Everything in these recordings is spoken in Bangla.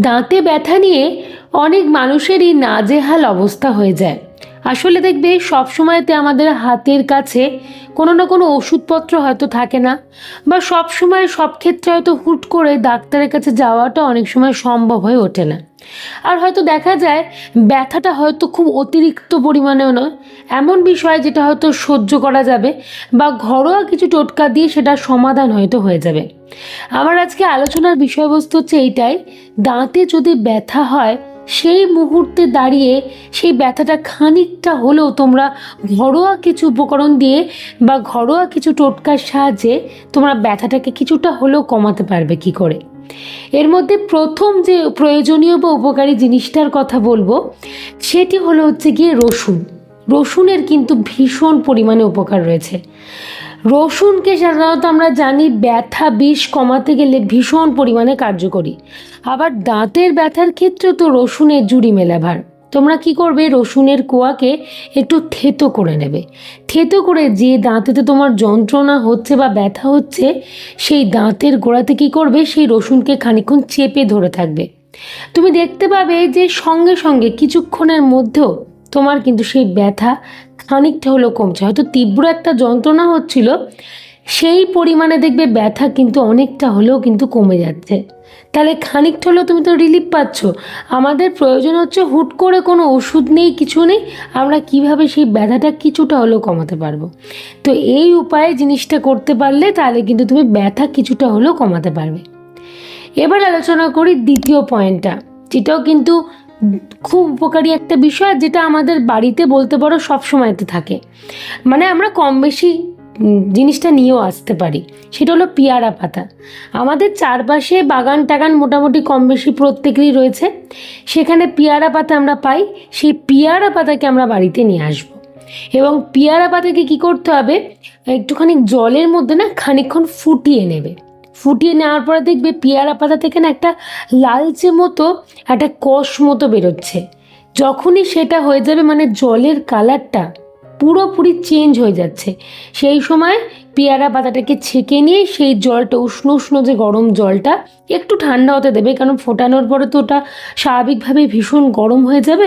দাঁতে ব্যথা নিয়ে অনেক মানুষেরই নাজেহাল অবস্থা হয়ে যায়। আসলে দেখবে সব সময়তে আমাদের হাতের কাছে কোনো না কোনো ওষুধপত্র হয়তো থাকে না, বা সব সময় সব ক্ষেত্রে হয়তো হুট করে ডাক্তারের কাছে যাওয়াটা অনেক সময় সম্ভব হয়ে ওঠে না। আর হয়তো দেখা যায়, ব্যথাটা হয়তো খুব অতিরিক্ত পরিমাণেও নয়। এমন বিষয় যেটা হয়তো সহ্য করা যাবে, বা ঘরোয়া কিছু টোটকা দিয়ে সেটা সমাধান হয়তো হয়ে যাবে। আমার আজকে আলোচনার বিষয়বস্তু হচ্ছে এইটাই, দাঁতে যদি ব্যথা হয় সেই মুহূর্তে দাঁড়িয়ে সেই ব্যথাটা খানিকটা হলেও তোমরা ঘরোয়া কিছু উপকরণ দিয়ে বা ঘরোয়া কিছু টোটকার সাহায্যে তোমরা ব্যথাটাকে কিছুটা হলেও কমাতে পারবে কি করে। এর মধ্যে প্রথম যে প্রয়োজনীয় বা উপকারী জিনিসটার কথা বলব, সেটি হলো হচ্ছে গিয়ে রসুন। রসুনের কিন্তু ভীষণ পরিমাণে উপকার রয়েছে। রসুনকে সাধারণত আমরা জানি ব্যথা বিষ কমাতে গেলে ভীষণ পরিমাণে কার্যকরী। আবার দাঁতের ব্যথার ক্ষেত্রে তো রসুনের জুড়ি মেলাভার তোমরা কি করবে? রসুনের কোয়াকে একটু থেতো করে নেবে। থেতো করে যে দাঁতেতে তোমার যন্ত্রণা হচ্ছে বা ব্যথা হচ্ছে, সেই দাঁতের গোড়াতে কি করবে? সেই রসুনকে খানিকক্ষণ চেপে ধরে থাকবে। তুমি দেখতে পাবে যে সঙ্গে সঙ্গে কিছুক্ষণের মধ্যেও তোমার কিন্তু সেই ব্যথা খানিকটা হলেও কমছে। হয়তো তীব্র একটা যন্ত্রণা হচ্ছিল, সেই পরিমাণে দেখবে ব্যথা কিন্তু অনেকটা হলেও কিন্তু কমে যাচ্ছে। তাহলে খানিকটা হলেও তুমি তো রিলিফ পাচ্ছ। আমাদের প্রয়োজন হচ্ছে হুট করে কোনো ওষুধ নেই, কিছু নেই, আমরা কীভাবে সেই ব্যথাটা কিছুটা হলেও কমাতে পারব। তো এই উপায়ে জিনিসটা করতে পারলে তাহলে কিন্তু তুমি ব্যথা কিছুটা হলেও কমাতে পারবে। এবার আলোচনা করি দ্বিতীয় পয়েন্টটা যেটাও কিন্তু খুব উপকারী একটা বিষয় যেটা আমাদের বাড়িতে বলতে পারো সব সময়তে থাকে। মানে আমরা কম বেশি জিনিসটা নিয়েও আসতে পারি। সেটা হলো পেয়ারা পাতা। আমাদের চারপাশে বাগান টাগান মোটামুটি কম বেশি প্রত্যেকেরই রয়েছে। সেখানে পেয়ারা পাতা আমরা পাই, সেই পেয়ারা পাতাকে আমরা বাড়িতে নিয়ে আসব। এবং পেয়ারা পাতাকে কি করতে হবে, একটুখানি জলের মধ্যে না খানিকক্ষণ ফুটিয়ে নেবে। ফুটিয়ে নেওয়ার পরে দেখবে পেয়ারা পাতা থেকে না একটা লালচে মতো, একটা কষ মতো বেরোচ্ছে। যখনই সেটা হয়ে যাবে মানে জলের কালারটা পুরোপুরি চেঞ্জ হয়ে যাচ্ছে। সেই সময় পেয়ারা পাতাটাকে ছেঁকে নিয়ে সেই জলটা, উষ্ণ উষ্ণ যে গরম জলটা একটু ঠান্ডা হতে দেবে, কারণ ফোটানোর পরে তো ওটা স্বাভাবিকভাবে ভীষণ গরম হয়ে যাবে,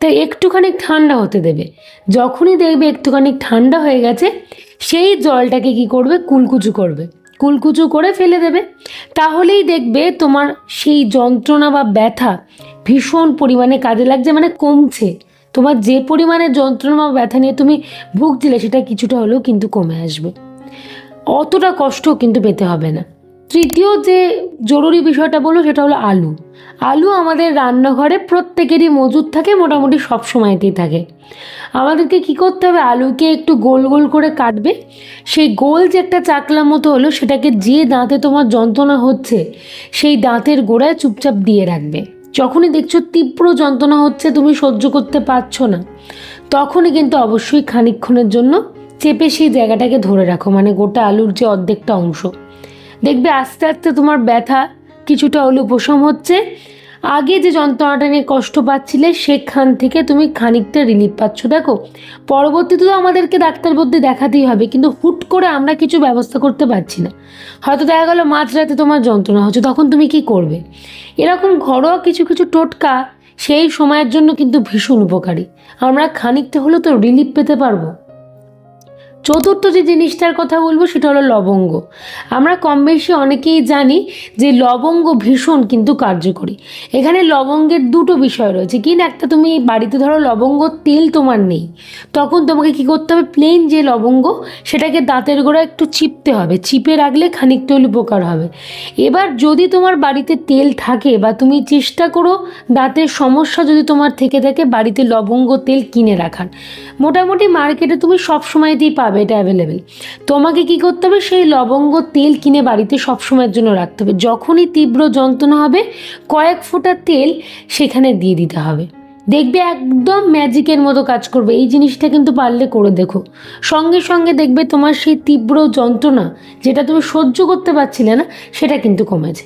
তাই একটুখানি ঠান্ডা হতে দেবে। যখনই দেখবে একটুখানি ঠান্ডা হয়ে গেছে, সেই জলটাকে কি করবে? কুলকুচু করবে। কুলকুচু করে ফেলে দেবে। তাহলেই দেখবে তোমার সেই যন্ত্রণা বা ব্যথা ভীষণ পরিমাণে কাজে লাগছে মানে কমছে। তোমার যে পরিমাণে যন্ত্রণা বা ব্যথা নিয়ে তুমি ভুগছিলে, সেটা কিছুটা হলেও কিন্তু কমে আসবে। অতটা কষ্ট কিন্তু পেতে হবে না। তৃতীয় যে জরুরি বিষয়টা বলব সেটা হলো আলু। আলু আমাদের রান্নাঘরে প্রত্যেকেরই মজুদ থাকে, মোটামুটি সব সময়তেই থাকে। আমাদেরকে কি করতে হবে? আলুকে একটু গোল গোল করে কাটবে। সেই গোল যে একটা চাকলা মতো হলো, সেটাকে যে দাঁতে তোমার যন্ত্রণা হচ্ছে, সেই দাঁতের গোড়ায় চুপচাপ দিয়ে রাখবে। যখনই দেখছ তীব্র যন্ত্রণা হচ্ছে, তুমি সহ্য করতে পারছ না, তখনই কিন্তু অবশ্যই খানিকক্ষণের জন্য চেপে সেই জায়গাটাকে ধরে রাখো মানে গোটা আলুর যে অর্ধেকটা অংশ। দেখবে আস্তে আস্তে তোমার ব্যথা কিছুটা হলে উপশম হচ্ছে। আগে যে যন্ত্রণাটা নিয়ে কষ্ট পাচ্ছিলে, সেখান থেকে তুমি খানিকটা রিলিফ পাচ্ছ। দেখো, পরবর্তীতে তো আমাদেরকে ডাক্তার বলতে দেখাতেই হবে, কিন্তু হুট করে আমরা কিছু ব্যবস্থা করতে পারছি না। হয়তো দেখা গেলো মাঝরাতে তোমার যন্ত্রণা হচ্ছে, তখন তুমি কি করবে? এরকম ঘরোয়া কিছু কিছু টোটকা সেই সময়ের জন্য কিন্তু ভীষণ উপকারী। আমরা খানিকটা হলেও তো রিলিফ পেতে পারব। চতুর্থ যে জিনিসটার কথা বলব, সেটা হলো লবঙ্গ। আমরা কম বেশি অনেকেই জানি যে লবঙ্গ ভীষণ কিন্তু কার্যকরী। এখানে লবঙ্গের দুটো বিষয় রয়েছে। কি না, একটা তুমি বাড়িতে ধরো লবঙ্গ, তেল তোমার নেই। তখন তোমাকে কি করতে হবে? প্লেন যে লবঙ্গ, সেটাকে দাঁতের গোড়া একটু চিপতে হবে। চিপে রাখলে খানিকটা হলে উপকার হবে। এবার যদি তোমার বাড়িতে তেল থাকে বা তুমি চেষ্টা করো দাঁতের সমস্যা যদি তোমার থেকে থাকে, বাড়িতে লবঙ্গ, তেল কিনে রাখার। মোটামুটি মার্কেটে তুমি সব সময়তেই পাবে। এটা অ্যাভেলেবেল তোমাকে কি করতে হবে? সেই লবঙ্গ, তেল কিনে বাড়িতে সব সময়ের জন্য রাখতে হবে। যখনই তীব্র যন্ত্রণা হবে, কয়েক ফোঁটা তেল সেখানে দিয়ে দিতে হবে। দেখবে একদম ম্যাজিকের মতো কাজ করবে। এই জিনিসটা কিন্তু পারলে করে দেখো। সঙ্গে সঙ্গে দেখবে তোমার সেই তীব্র যন্ত্রণা, যেটা তুমি সহ্য করতে পারছিলে না, সেটা কিন্তু কমেছে।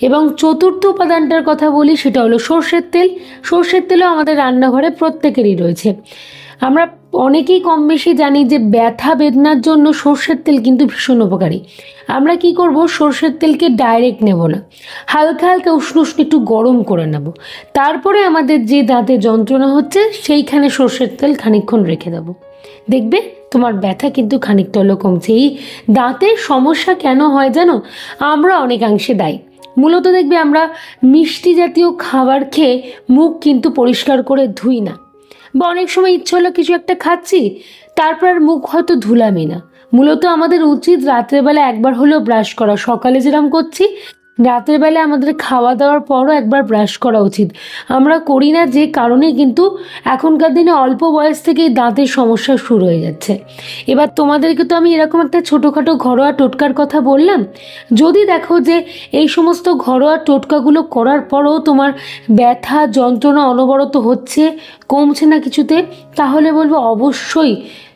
এবং চতুর্থ উপাদানটার কথা বলি, সেটা হলো সর্ষের তেল। সর্ষের তেলও আমাদের রান্নাঘরে প্রত্যেকেরই রয়েছে। আমরা অনেকেই কম বেশি জানি যে ব্যথা বেদনার জন্য সর্ষের তেল কিন্তু ভীষণ উপকারী। আমরা কি করব? সর্ষের তেলকে ডাইরেক্ট নেব না। হালকা হালকা উষ্ণ উষ্ণ একটু গরম করে নেব। তারপরে আমাদের যে দাঁতে যন্ত্রণা হচ্ছে, সেইখানে সর্ষের তেল খানিকক্ষণ রেখে দেবো। দেখবে তোমার ব্যথা কিন্তু খানিকটা হলেও কমছে। এই দাঁতের সমস্যা কেন হয় জানো? আমরা অনেকাংশে দায়ী। মূলত দেখবে আমরা মিষ্টি জাতীয় খাবার খেয়ে মুখ কিন্তু পরিষ্কার করে ধুই না। বা অনেক সময় ইচ্ছে হলো কিছু একটা খাচ্ছি, তারপর আর মুখ হয়তো ধুলামি না। মূলত আমাদের উচিত রাত্রেবেলা একবার হলেও ব্রাশ করা। সকালে যেরকম করছি রাতের বেলা আমাদের খাওয়া দাওয়ার পরও একবার ব্রাশ করা উচিত। আমরা করি না যে কারণে, কিন্তু এখনকার দিনে অল্প বয়স থেকেই দাঁতের সমস্যা শুরু হয়ে যাচ্ছে। এবার তোমাদেরকে তো আমি এরকম একটা ছোটোখাটো ঘরোয়া টোটকার কথা বললাম। যদি দেখো যে এই সমস্ত ঘরোয়া টোটকাগুলো করার পরও তোমার ব্যথা, যন্ত্রণা অনবরত হচ্ছে, কমছে না কিছুতে, তাহলে বলব অবশ্যই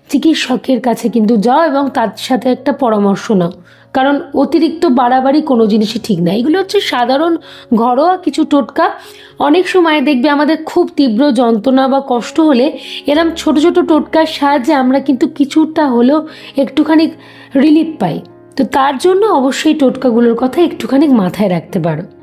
চিকিৎসকের কাছে কিন্তু যাও এবং তার সাথে একটা পরামর্শ নাও। কারণ অতিরিক্ত বাড়াবাড়ি কোনো জিনিসই ঠিক না। এগুলো হচ্ছে সাধারণ ঘরোয়া কিছু টোটকা। অনেক সময় দেখবে আমাদের খুব তীব্র যন্ত্রণা বা কষ্ট হলে এরম ছোট ছোট টোটকার সাহায্যে আমরা কিন্তু কিছুটা হলেও একটুখানি রিলিফ পাই। তো তার জন্য অবশ্যই টোটকাগুলোর কথা একটুখানি মাথায় রাখতে পারো।